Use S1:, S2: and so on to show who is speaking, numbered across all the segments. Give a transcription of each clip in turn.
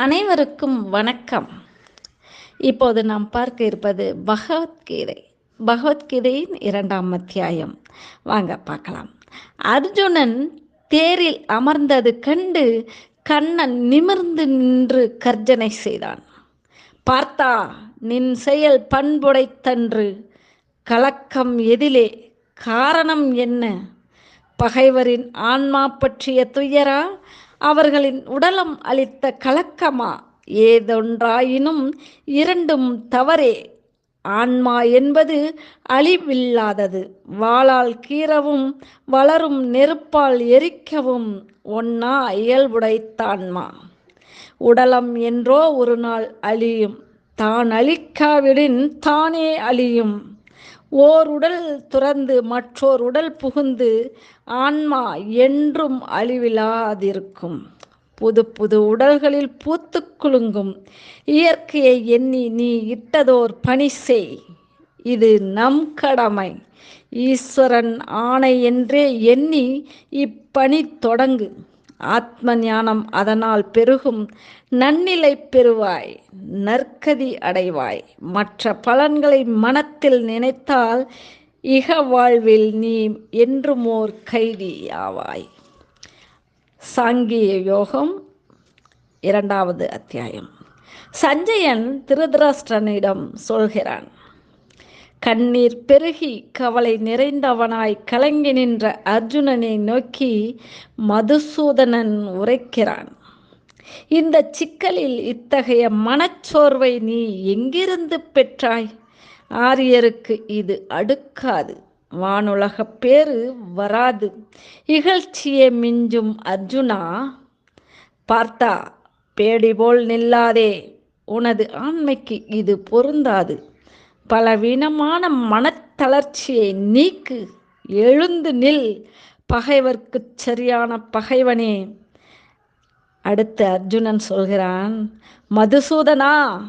S1: அனைவருக்கும் வணக்கம். இப்போது நாம் பார்க்க இருப்பது பகவத்கீதை. பகவத்கீதையின் இரண்டாம் அத்தியாயம். வாங்க பார்க்கலாம். அர்ஜுனன் தேரில் அமர்ந்தது கண்டு கண்ணன் நிமிர்ந்து நின்று கர்ஜனை செய்தான். பார்த்தா நின் செயல் பண்புடைத்தன்று. கலக்கம் எதிலே காரணம் என்ன? பகைவரின் ஆன்மா பற்றிய துயரா? அவர்களின் உடலம் அளித்த கலக்கமா? ஏதொன்றாயினும் இரண்டும் தவறே. ஆன்மா என்பது அழிவில்லாதது. வாளால் கீறவும் வளரும் நெருப்பால் எரிக்கவும் ஒன்னா இயல்புடைத்தான்மா? உடலம் என்றோ ஒரு நாள் அழியும். தான் அழிக்காவிடின் தானே அழியும். ஓர் உடல் துறந்து மற்றோர் உடல் புகுந்து ஆன்மா என்றும் அழிவிலாதிருக்கும். புது புது உடல்களில் பூத்து குலுங்கும். இயற்கையை எண்ணி நீ இட்டதோர் பணி செய். இது நம் கடமை. ஈஸ்வரன் ஆணை என்றே எண்ணி இப்பணி தொடங்கு. ஆத்ம ஞானம் அதனால் பெருகும். நன்னிலை பெறுவாய் நற்கதி அடைவாய். மற்ற பலன்களை மனத்தில் நினைத்தால் இக வாழ்வில் நீ என்றும் ஓர் கைதி ஆவாய். சாங்கிய யோகம் இரண்டாவது அத்தியாயம். சஞ்சயன் திருதராஷ்டிரனிடம் சொல்கிறான் கண்ணீர் பெருகி கவலை நிறைந்தவனாய் கலங்கி நின்ற அர்ஜுனனை நோக்கி மதுசூதனன் உரைக்கிறான். இந்த சிக்கலில் இத்தகைய மனச்சோர்வை நீ எங்கிருந்து பெற்றாய்? ஆரியருக்கு இது அடுக்காது. வானுலக பேரு வராது. இகழ்ச்சியை மிஞ்சும் அர்ஜுனா பார்த்தா பேடி போல் நில்லாதே. உனது ஆண்மைக்கு இது பொருந்தாது. பலவீனமான மனத்தளர்ச்சியை நீக்கு. எழுந்து நில். பகைவர்க்கு சரியான பகைவனே. அடுத்து அர்ஜுனன் சொல்கிறான் மதுசூதனா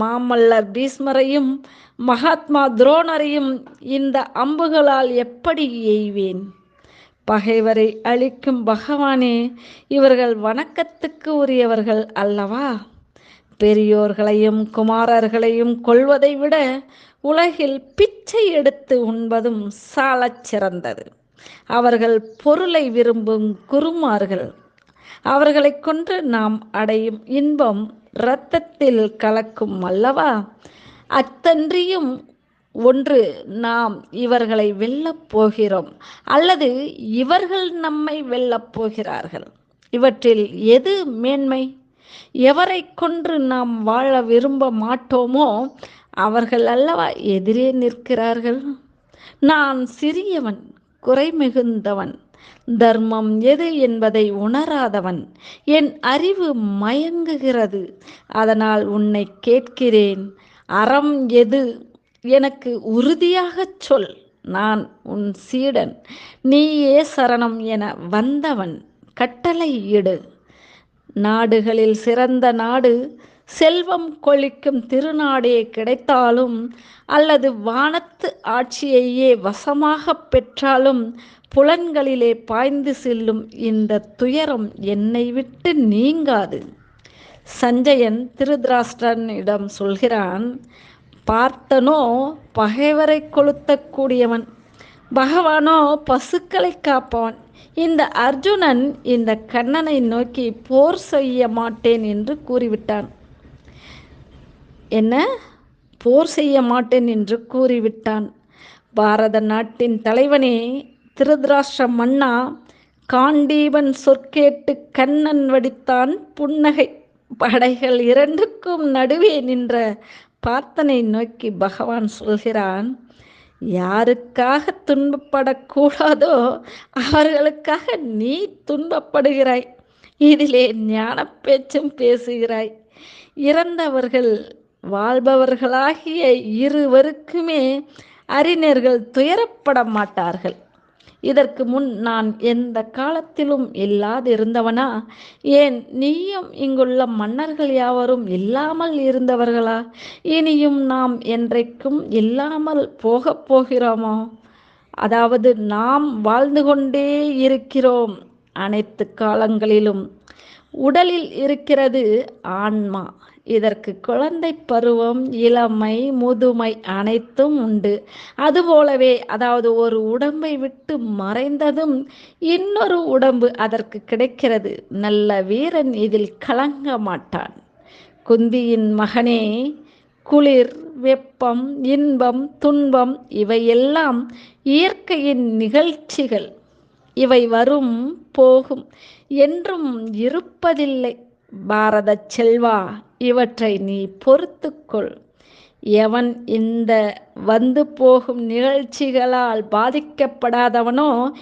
S1: மாமல்லர் பீஸ்மரையும் மகாத்மா துரோணரையும் இந்த அம்புகளால் எப்படி எய்வேன்? பகைவரை அழிக்கும் பகவானே இவர்கள் வணக்கத்துக்கு உரியவர்கள் அல்லவா? பெரியோர்களையும் குமாரர்களையும் கொள்வதை விட உலகில் பிச்சை எடுத்து உண்பதும் சாலச் சிறந்தது. அவர்கள் பொருளை விரும்பும் குருமார்கள். அவர்களை கொன்று நாம் அடையும் இன்பம் இரத்தத்தில் கலக்கும் அல்லவா? அத்தன்றியும் ஒன்று நாம் இவர்களை வெல்லப் போகிறோம் அல்லது இவர்கள் நம்மை வெல்லப் போகிறார்கள். இவற்றில் எது மேன்மை? எவரை கொன்று நாம் வாழ விரும்ப மாட்டோமோ அவர்கள் அல்லவா எதிரே நிற்கிறார்கள்? நான் சிறியவன் குறை மிகுந்தவன் தர்மம் எது என்பதை உணராதவன். என் அறிவு மயங்குகிறது. அதனால் உன்னை கேட்கிறேன். அறம் எது? எனக்கு உறுதியாகச் சொல். நான் உன் சீடன். நீயே சரணம் என வந்தவன். கட்டளை இடு. நாடுகளில் சிறந்த நாடு செல்வம் கொளிக்கும் திருநாடே கிடைத்தாலும் அல்லது வானத்து ஆட்சியையே வசமாக பெற்றாலும் புலன்களிலே பாய்ந்து செல்லும் இந்த துயரம் என்னை விட்டு நீங்காது. சஞ்சயன் திருதராஷ்டிரனிடம் சொல்கிறான் பார்த்தனோ பகைவரை கொளுத்தக்கூடியவன். பகவானோ பசுக்களை காப்பவன். இந்த அர்ஜுனன் இந்த கண்ணனை நோக்கி போர் செய்ய மாட்டேன் என்று கூறிவிட்டான். என்ன? போர் செய்ய மாட்டேன் என்று கூறிவிட்டான். பாரத நாட்டின் தலைவனே திருதராஷ்டிர மன்னா காண்டீவன் சொற்கேட்டு கண்ணன் வடித்தான் புன்னகை. படைகள் இரண்டுக்கும் நடுவே நின்ற பார்த்தனை நோக்கி பகவான் சொல்கிறான் யாருக்காக துன்பப்படக்கூடாதோ அவர்களுக்காக நீ துன்பப்படுகிறாய். இதிலே ஞான பேச்சும் பேசுகிறாய். இறந்தவர்கள் வாழ்பவர்களாகிய இருவருக்குமே அறிஞர்கள் துயரப்பட மாட்டார்கள். இதற்கு முன் நான் எந்த காலத்திலும் இல்லாதிருந்தவனா ஏன் நீயும் இங்குள்ள மன்னர்கள் யாவரும் இல்லாமல் இருந்தவர்களா? இனியும் நாம் என்றைக்கும் இல்லாமல் போகப் போகிறோமோ? அதாவது நாம் வாழ்ந்து கொண்டே இருக்கிறோம் அனைத்து காலங்களிலும். உடலில் இருக்கிறது ஆன்மா. இதற்கு குழந்தை பருவம் இளமை முதுமை அனைத்தும் உண்டு. அதுபோலவே அதாவது ஒரு உடம்பை விட்டு மறைந்ததும் இன்னொரு உடம்பு அதற்கு கிடைக்கிறது. நல்ல வீரன் இதில் கலங்க மாட்டான். குந்தியின் மகனே குளிர் வெப்பம் இன்பம் துன்பம் இவையெல்லாம் இயற்கையின் நிகழ்ச்சிகள். இவை வரும் போகும். என்றும் இருப்பதில்லை. பாரத செல்வா இவற்றை நீ பொறுத்துக்கொள். எவன் இந்த வந்து போகும் நிகழ்ச்சிகளால் பாதிக்கப்படாதவனோ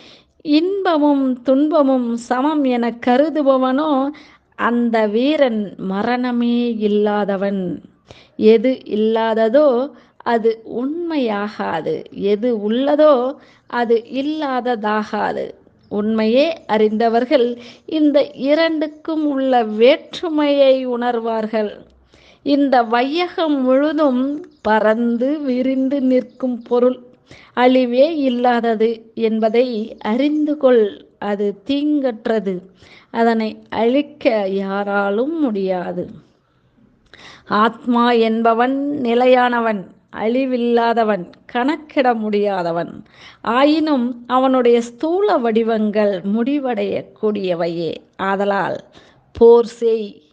S1: இன்பமும் துன்பமும் சமம் என கருதுபவனோ அந்த வீரன் மரணமே இல்லாதவன். எது இல்லாததோ அது உண்மையாகாது. எது உள்ளதோ அது இல்லாததாகாது. உண்மையே அறிந்தவர்கள் இந்த இரண்டுக்கும் உள்ள வேற்றுமையை உணர்வார்கள். இந்த வையகம் முழுதும் பறந்து விரிந்து நிற்கும் பொருள் அழிவே இல்லாதது என்பதை அறிந்து கொள். அது தீங்கற்றது. அதனை அழிக்க யாராலும் முடியாது. ஆத்மா என்பவன் நிலையானவன். அழிவில்லாதவன் கணக்கிட முடியாதவன் ஆயினும் அவனுடைய ஸ்தூல வடிவங்கள் முடிவடையக்கூடியவையே. ஆதலால் போர் செய்.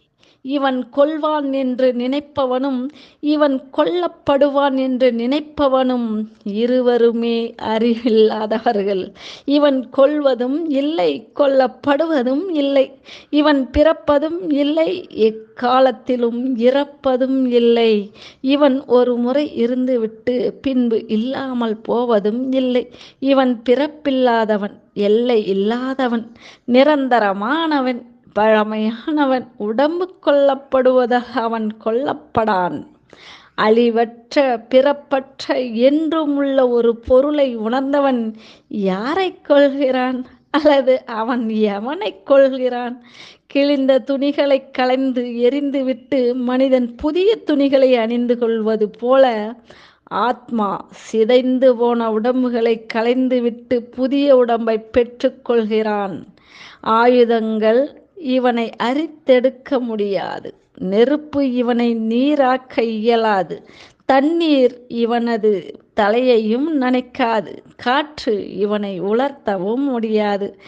S1: இவன் கொள்வான் என்று நினைப்பவனும் இவன் கொல்லப்படுவான் என்று நினைப்பவனும் இருவருமே அறிவில்லாதவர்கள். இவன் கொள்வதும் இல்லை கொல்லப்படுவதும் இல்லை. இவன் பிறப்பதும் இல்லை எக்காலத்திலும் இறப்பதும் இல்லை. இவன் ஒரு முறை இருந்துவிட்டு பின்பு இல்லாமல் போவதும் இல்லை. இவன் பிறப்பில்லாதவன் எல்லை இல்லாதவன் நிரந்தரமானவன். பழமையானவன் உடம்பு கொல்லப்படுவதாக அவன் கொல்லப்படான். அழிவற்ற பிறப்பற்ற என்றும் உள்ள ஒரு பொருளை உணர்ந்தவன் யாரை கொள்கிறான் அல்லது அவன் எவனை கொள்கிறான் கிழிந்த துணிகளை களைந்து எரிந்துவிட்டு மனிதன் புதிய துணிகளை அணிந்து கொள்வது போல ஆத்மா சிதைந்து போன உடம்புகளை களைந்துவிட்டு புதிய உடம்பை பெற்றுக்கொள்கிறான் ஆயுதங்கள் இவனை அரித்தெடுக்க முடியாது. நெருப்பு இவனை நீராக்க இயலாது. தண்ணீர் இவனது தலையையும் நனைக்காது. காற்று இவனை உலர்த்தவும் முடியாது.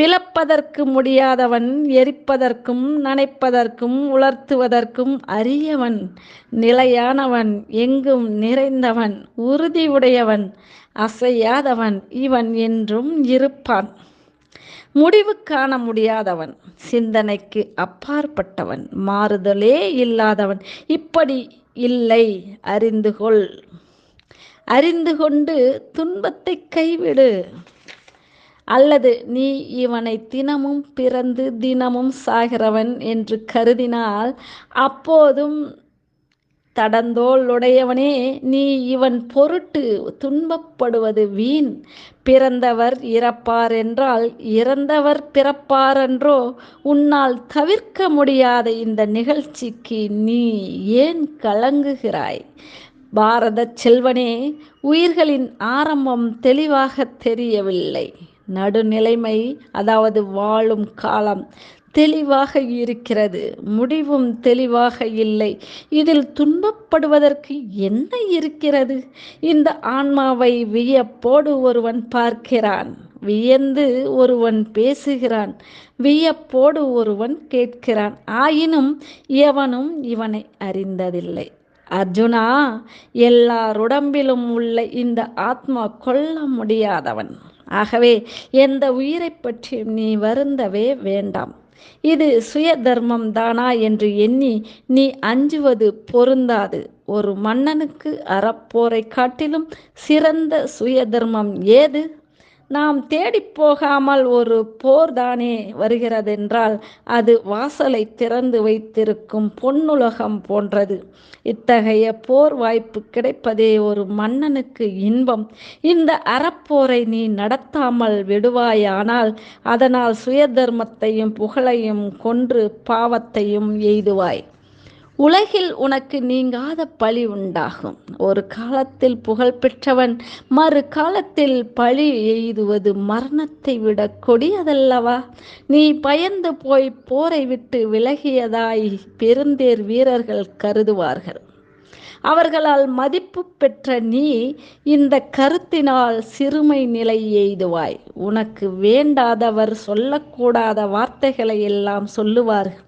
S1: பிளப்பதற்கு முடியாதவன் எரிப்பதற்கும் நனைப்பதற்கும் உலர்த்துவதற்கும் அரியவன் நிலையானவன் எங்கும் நிறைந்தவன் உறுதியுடையவன் அசையாதவன் இவன் என்றும் இருப்பான். முடிவு காண முடியாதவன் சிந்தனைக்கு அப்பாற்பட்டவன் மாறுதலே இல்லாதவன். இப்படி இல்லை அறிந்து கொள். அறிந்து கொண்டு துன்பத்தை கைவிடு. அல்லது நீ இவனை தினமும் பிறந்து தினமும் சாகிறவன் என்று கருதினால் அப்போதும் தடந்தோளுடையவனே நீ இவன் பொருட்டு துன்பப்படுவது வீண். பிறந்தவர் இறப்பார் என்றால் இறந்தவர் பிறப்பாரென்றோ உன்னால் தவிர்க்க முடியாத இந்த நிகழ்ச்சிக்கு நீ ஏன் கலங்குகிறாய்? பாரத செல்வனே உயிர்களின் ஆரம்பம் தெளிவாக தெரியவில்லை. நடுநிலைமை அதாவது வாழும் காலம் தெளிவாக இருக்கிறது. முடிவும் தெளிவாக இல்லை. இதில் துன்பப்படுவதற்கு என்ன இருக்கிறது? இந்த ஆன்மாவை வியப்போடு ஒருவன் பார்க்கிறான். வியந்து ஒருவன் பேசுகிறான். வியப்போடு ஒருவன் கேட்கிறான். ஆயினும் எவனும் இவனை அறிந்ததில்லை. அர்ஜுனா எல்லாருடம்பிலும் உள்ள இந்த ஆத்மா கொல்ல முடியாதவன். ஆகவே எந்த உயிரை பற்றியும் நீ வருந்தவே வேண்டாம். இது சுய தர்மம் தானா என்று எண்ணி நீ அஞ்சுவது பொருந்தாது. ஒரு மன்னனுக்கு அறப்போரை காட்டிலும் சிறந்த சுய தர்மம் ஏது? நாம் தேடி போகாமல் ஒரு போர் தானே வருகிறதென்றால் அது வாசலை திறந்து வைத்திருக்கும் பொன்னுலகம் போன்றது. இத்தகைய போர் வாய்ப்பு கிடைப்பதே ஒரு மன்னனுக்கு இன்பம். இந்த அறப்போரை நீ நடத்தாமல் விடுவாயானால் அதனால் சுய தர்மத்தையும் புகழையும் கொன்று பாவத்தையும் எய்துவாய். உலகில் உனக்கு நீங்காத பழி உண்டாகும். ஒரு காலத்தில் புகழ் பெற்றவன் மறு காலத்தில் பழி எய்துவது மரணத்தை விட கொடியதல்லவா? நீ பயந்து போய் போரை விட்டு விலகியதாய் பெருந்தேர் வீரர்கள் கருதுவார்கள். அவர்களால் மதிப்பு பெற்ற நீ இந்த கருத்தினால் சிறுமை நிலை எய்துவாய். உனக்கு வேண்டாதவர் சொல்லக்கூடாத வார்த்தைகளை எல்லாம் சொல்லுவார்கள்.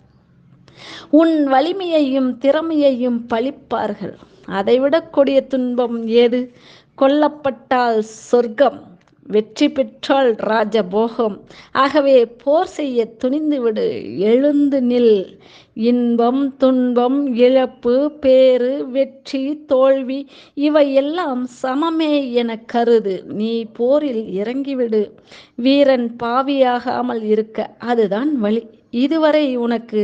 S1: உன் வலிமையையும் திறமையையும் பழிப்பார்கள். அதைவிட கொடிய துன்பம் ஏது? கொல்லப்பட்டால் சொர்க்கம் வெற்றி பெற்றால் ராஜபோகம். ஆகவே போர் செய்ய துணிந்துவிடு எழுந்து நில். இன்பம் துன்பம் இழப்பு பேறு வெற்றி தோல்வி இவையெல்லாம் சமமே என கருது. நீ போரில் இறங்கிவிடு. வீரன் பாவியாகாமல் இருக்க அதுதான் வழி. இதுவரை உனக்கு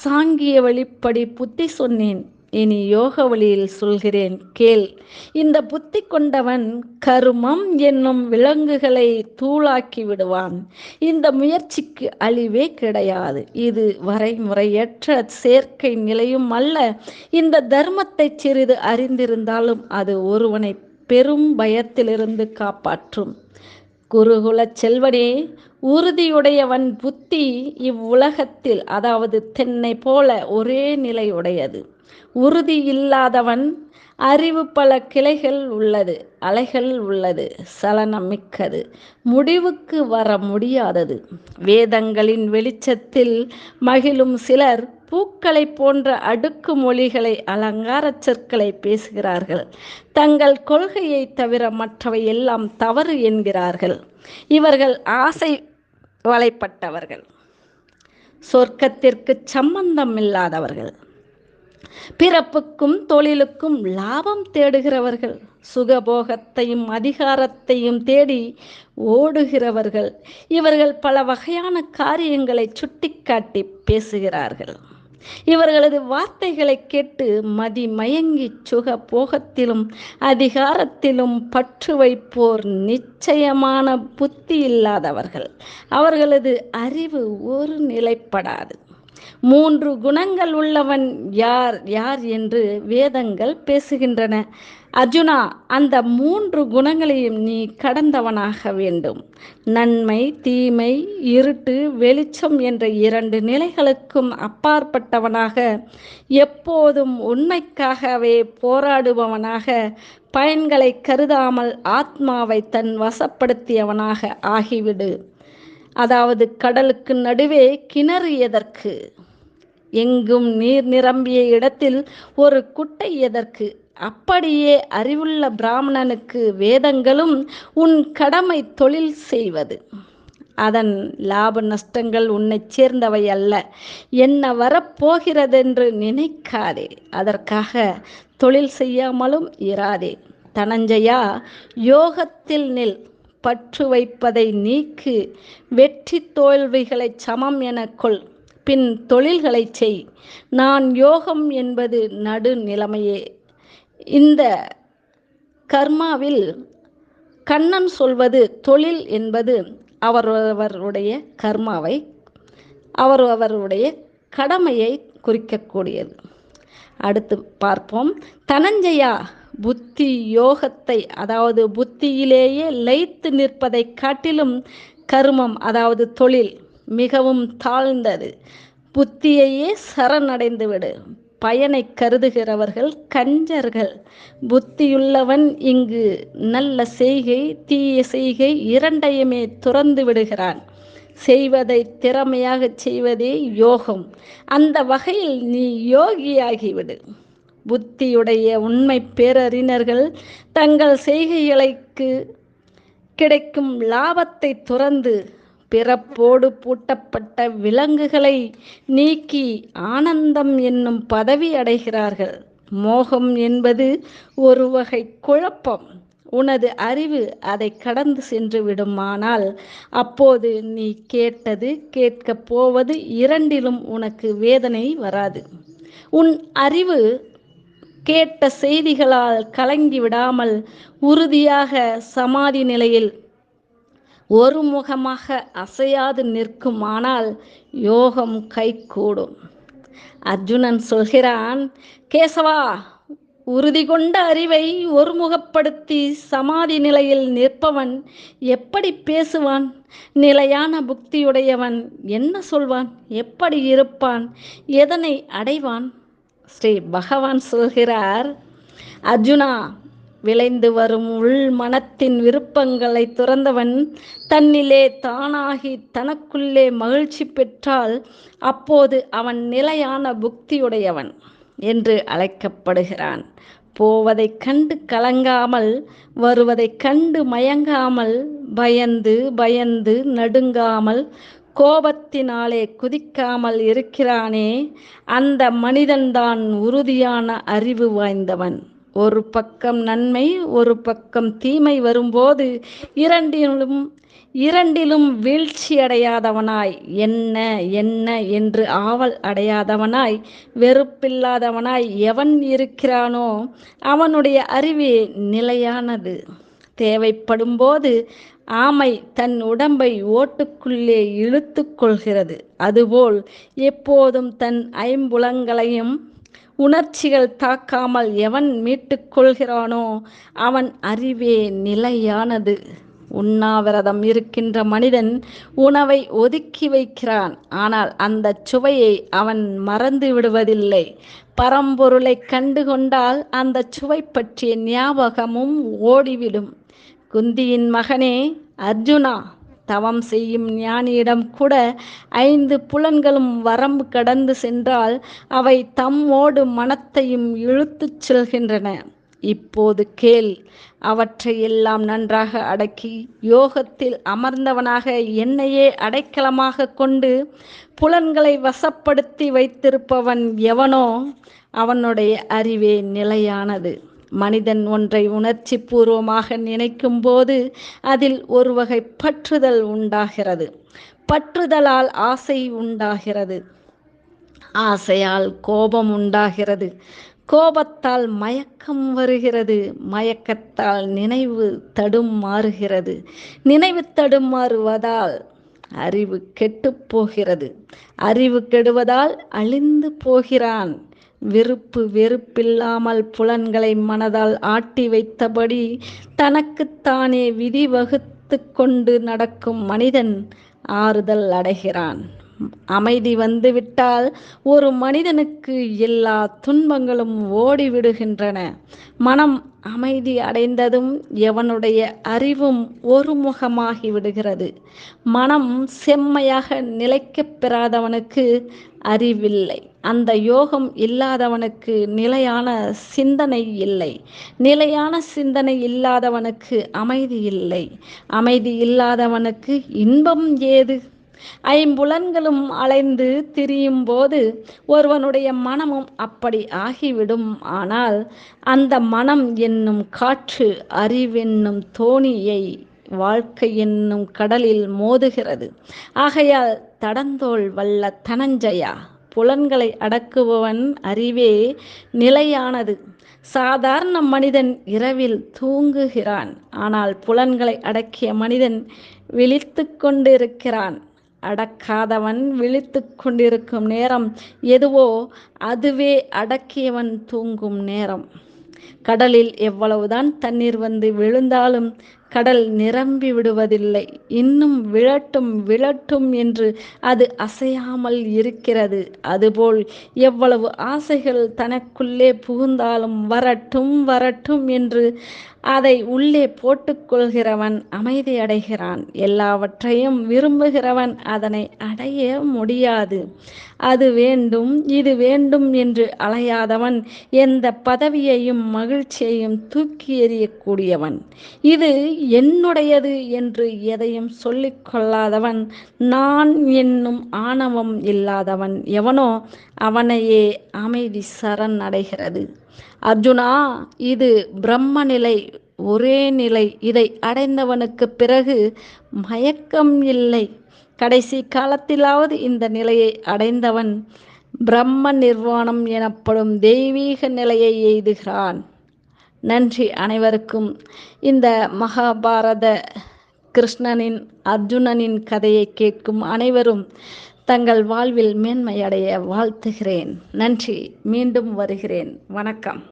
S1: சாங்கிய வழிப்படி புத்தி சொன்னேன். இனி யோக வழியில் சொல்கிறேன் கேள். இந்த புத்தி கொண்டவன் கருமம் என்னும் விலங்குகளை தூளாக்கி விடுவான். இந்த முயற்சிக்கு அழிவே கிடையாது. இது வரைமுறையற்ற சேர்க்கை நிலையும் அல்ல. இந்த தர்மத்தை சிறிது அறிந்திருந்தாலும் அது ஒருவனை பெரும் பயத்திலிருந்து காப்பாற்றும். குருகுலச் செல்வனே உறுதியுடையவன் புத்தி இவ்வுலகத்தில் அதாவது தென்னை போல ஒரே நிலையுடையது. உறுதி இல்லாதவன் அறிவு பல கிளைகள் உள்ளது அலைகள் உள்ளது சலனம் மிக்கது முடிவுக்கு வர முடியாதது. வேதங்களின் வெளிச்சத்தில் மகிழும் சிலர் பூக்களை போன்ற அடுக்கு மொழிகளை அலங்கார சொற்களை பேசுகிறார்கள். தங்கள் கொள்கையை தவிர மற்றவை எல்லாம் தவறு என்கிறார்கள். இவர்கள் ஆசை வலைப்பட்டவர்கள். சொர்க்கத்திற்கு சம்பந்தம் இல்லாதவர்கள் பிறப்புக்கும் தொழிலுக்கும் லாபம் தேடுகிறவர்கள். சுகபோகத்தையும் அதிகாரத்தையும் தேடி ஓடுகிறவர்கள். இவர்கள் பல வகையான காரியங்களை சுட்டிக்காட்டி பேசுகிறார்கள். இவர்களது வார்த்தைகளை கேட்டு மதி மயங்கி சுக போகத்திலும் அதிகாரத்திலும் பற்று வைப்போர் நிச்சயமான புத்தி இல்லாதவர்கள். அவர்களது அறிவு ஒரு நிலைப்படாது. மூன்று குணங்கள் உள்ளவன் யார் யார் என்று வேதங்கள் பேசுகின்றன. அர்ஜுனா அந்த மூன்று குணங்களையும் நீ கடந்தவனாக வேண்டும். நன்மை தீமை இருட்டு வெளிச்சம் என்ற இரண்டு நிலைகளுக்கும் அப்பாற்பட்டவனாக எப்போதும் உண்மைக்காகவே போராடுபவனாக பயன்களை கருதாமல் ஆத்மாவை தன் வசப்படுத்தியவனாக ஆகிவிடு. அதாவது கடலுக்கு நடுவே கிணறு எதற்கு? எங்கும் நீர் நிரம்பிய இடத்தில் ஒரு குட்டை எதற்கு? அப்படியே அறிவுள்ள பிராமணனுக்கு வேதங்களும் உன் கடமை தொழில் செய்வது. அதன் லாப நஷ்டங்கள் உன்னை சேர்ந்தவை அல்ல. என்ன வரப்போகிறதென்று நினைக்காதே. அதற்காக தொழில் செய்யாமலும் இராதே. தனஞ்சயா யோகத்தில் நில். பற்று வைப்பதை நீக்கு. வெற்றி தோல்விகளை சமம் என கொள். பின் தொழில்களை செய். நான் யோகம் என்பது நடு நிலைமையே இந்த கர்மாவில் கண்ணன் சொல்வது தொழில் என்பது அவரவருடைய கர்மாவை அவரவருடைய கடமையை குறிக்கக்கூடியது. அடுத்து பார்ப்போம். தனஞ்சயா புத்தி யோகத்தை அதாவது புத்தியிலேயே லயித்து நிற்பதை காட்டிலும் கருமம் அதாவது தொழில் மிகவும் தாழ்ந்தது. புத்தியையே சரணடைந்துவிடு. பயனை கருதுகிறவர்கள் கஞ்சர்கள். புத்தியுள்ளவன் இங்கு நல்ல செய்கை தீய செய்கை இரண்டையுமே துறந்து விடுகிறான். செய்வதை திறமையாக செய்வதே யோகம். அந்த வகையில் நீ யோகியாகிவிடு. புத்தியுடைய உண்மை பேரறிஞர்கள் தங்கள் செய்கைகளுக்கு கிடைக்கும் லாபத்தை துறந்து பிறப்போடு பூட்டப்பட்ட விலங்குகளை நீக்கி ஆனந்தம் என்னும் பதவி அடைகிறார்கள். மோகம் என்பது ஒரு வகை குழப்பம். உனது அறிவு அதை கடந்து சென்று விடுமானால் அப்போது நீ கேட்டது கேட்கப் போவது இரண்டிலும் உனக்கு வேதனை வராது. உன் அறிவு கேட்ட செய்திகளால் கலங்கி விடாமல் உறுதியாக சமாதி நிலையில் ஒரு முகமாக அசையாது நிற்குமானால் யோகம் கைகூடும். அர்ஜுனன் சொல்கிறான் கேசவா உறுதி கொண்ட அறிவை ஒருமுகப்படுத்தி சமாதி நிலையில் நிற்பவன் எப்படி பேசுவான்? நிலையான புக்தியுடையவன் என்ன சொல்வான்? எப்படி இருப்பான்? எதனை அடைவான்? ஸ்ரீ பகவான் சொல்கிறார் அர்ஜுனா விளைந்து வரும் உள் மனத்தின் விருப்பங்களை துறந்தவன் தன்னிலே தானாகி தனக்குள்ளே மகிழ்ச்சி பெற்றால் அப்போது அவன் நிலையான புக்தியுடையவன் என்று அழைக்கப்படுகிறான். போவதைக் கண்டு கலங்காமல் வருவதைக் கண்டு மயங்காமல் பயந்து பயந்து நடுங்காமல் கோபத்தினாலே குதிக்காமல் இருக்கிறானே அந்த மனிதன்தான் உறுதியான அறிவு வாய்ந்தவன். ஒரு பக்கம் நன்மை ஒரு பக்கம் தீமை வரும்போது இரண்டிலும் இரண்டிலும் வீழ்ச்சி அடையாதவனாய். என்ன என்ன என்று ஆவல் அடையாதவனாய் வெறுப்பில்லாதவனாய் எவன் இருக்கிறானோ அவனுடைய அறிவு நிலையானது. தேவைப்படும்போது ஆமை தன் உடம்பை ஓட்டுக்குள்ளே இழுத்து கொள்கிறது. அதுபோல் எப்போதும் தன் ஐம்புலங்களையும் உணர்ச்சிகள் தாக்காமல் எவன் மீட்டுக் கொள்கிறானோ அவன் அறிவே நிலையானது. உண்ணாவிரதம் இருக்கின்ற மனிதன் உணவை ஒதுக்கி வைக்கிறான். ஆனால் அந்த சுவையை அவன் மறந்து விடுவதில்லை. பரம்பொருளை கண்டு கொண்டால் அந்த சுவை பற்றிய ஞாபகமும் ஓடிவிடும். குந்தியின் மகனே அர்ஜுனா தவம் செய்யும் ஞானியிடம் கூட ஐந்து புலன்களும் வரம்பு கடந்து சென்றால் அவை தம்மோடு மனத்தையும் இழுத்துச் செல்கின்றன. இப்போது கேள் அவற்றை எல்லாம் நன்றாக அடக்கி யோகத்தில் அமர்ந்தவனாக என்னையே அடைக்கலமாக கொண்டு புலன்களை வசப்படுத்தி வைத்திருப்பவன் எவனோ அவனுடைய அறிவே நிலையானது. மனிதன் ஒன்றை உணர்ச்சி பூர்வமாக நினைக்கும் போது அதில் ஒரு வகை பற்றுதல் உண்டாகிறது. பற்றுதலால் ஆசை உண்டாகிறது. ஆசையால் கோபம் உண்டாகிறது. கோபத்தால் மயக்கம் வருகிறது. மயக்கத்தால் நினைவு தடுமாறுகிறது நினைவு தடுமாறுவதால் அறிவு கெட்டுப் போகிறது. அறிவு கெடுவதால் அழிந்து போகிறான். விருப்பு வெறுப்பில்லாமல் புலன்களை மனதால் ஆட்டி வைத்தபடி தனக்குத்தானே விதி வகுத்து கொண்டு நடக்கும் மனிதன் ஆறுதல் அடைகிறான். அமைதி வந்துவிட்டால் ஒரு மனிதனுக்கு எல்லா துன்பங்களும் ஓடிவிடுகின்றன. மனம் அமைதி அடைந்ததும் எவனுடைய அறிவும் ஒருமுகமாகி விடுகிறது. மனம் செம்மையாக நிலைக்கப் பெறாதவனுக்கு அறிவில்லை. அந்த யோகம் இல்லாதவனுக்கு நிலையான சிந்தனை இல்லை. நிலையான சிந்தனை இல்லாதவனுக்கு அமைதி இல்லை. அமைதி இல்லாதவனுக்கு இன்பம் ஏது? ஐம்புலன்களும் அலைந்து திரியும் போது ஒருவனுடைய மனமும் அப்படி ஆகிவிடும். ஆனால் அந்த மனம் என்னும் காற்று அறிவென்னும் தோணியை வாழ்க்கை என்னும் கடலில் மோதுகிறது. ஆகையால் தடந்தோள் வல்ல தனஞ்சயா. புலன்களை அடக்குபவன் அறிவே நிலையானது. சாதாரண மனிதன் இரவில் தூங்குகிறான். ஆனால் புலன்களை அடக்கிய மனிதன் விழித்து கொண்டிருக்கிறான். அடக்காதவன் விழித்து கொண்டிருக்கும் நேரம் எதுவோ அதுவே அடக்கியவன் தூங்கும் நேரம். கடலில் எவ்வளவுதான் தண்ணீர் வந்து விழுந்தாலும் கடல் நிரம்பி விடுவதில்லை. இன்னும் விழட்டும் விழட்டும் என்று அது அசையாமல் இருக்கிறது. அதுபோல் எவ்வளவு ஆசைகள் தனக்குள்ளே புகுந்தாலும் வரட்டும் வரட்டும் என்று அதை உள்ளே போட்டுக்கொள்கிறவன் அமைதியடைகிறான் எல்லாவற்றையும் விரும்புகிறவன் அதனை அடைய முடியாது. அது வேண்டும் இது வேண்டும் என்று அலையாதவன் எந்த பதவியையும் மகிழ்ச்சியையும் தூக்கி எறியக்கூடியவன். இது என்னுடையது என்று எதையும் சொல்லிக் கொள்ளாதவன். நான் என்னும் ஆணவம் இல்லாதவன் எவனோ அவனையே அமைதி சரண் அடைகிறது. அர்ஜுனா இது பிரம்ம நிலை ஒரே நிலை. இதை அடைந்தவனுக்கு பிறகு மயக்கம் இல்லை. கடைசி காலத்திலாவது இந்த நிலையை அடைந்தவன் பிரம்ம நிர்வாணம் எனப்படும் தெய்வீக நிலையை எய்துகிறான். நன்றி அனைவருக்கும். இந்த மகாபாரத கிருஷ்ணனின் அர்ஜுனனின் கதையை கேட்கும் அனைவரும் தங்கள் வாழ்வில் மேன்மையடைய வாழ்த்துகிறேன். நன்றி. மீண்டும் வருகிறேன். வணக்கம்.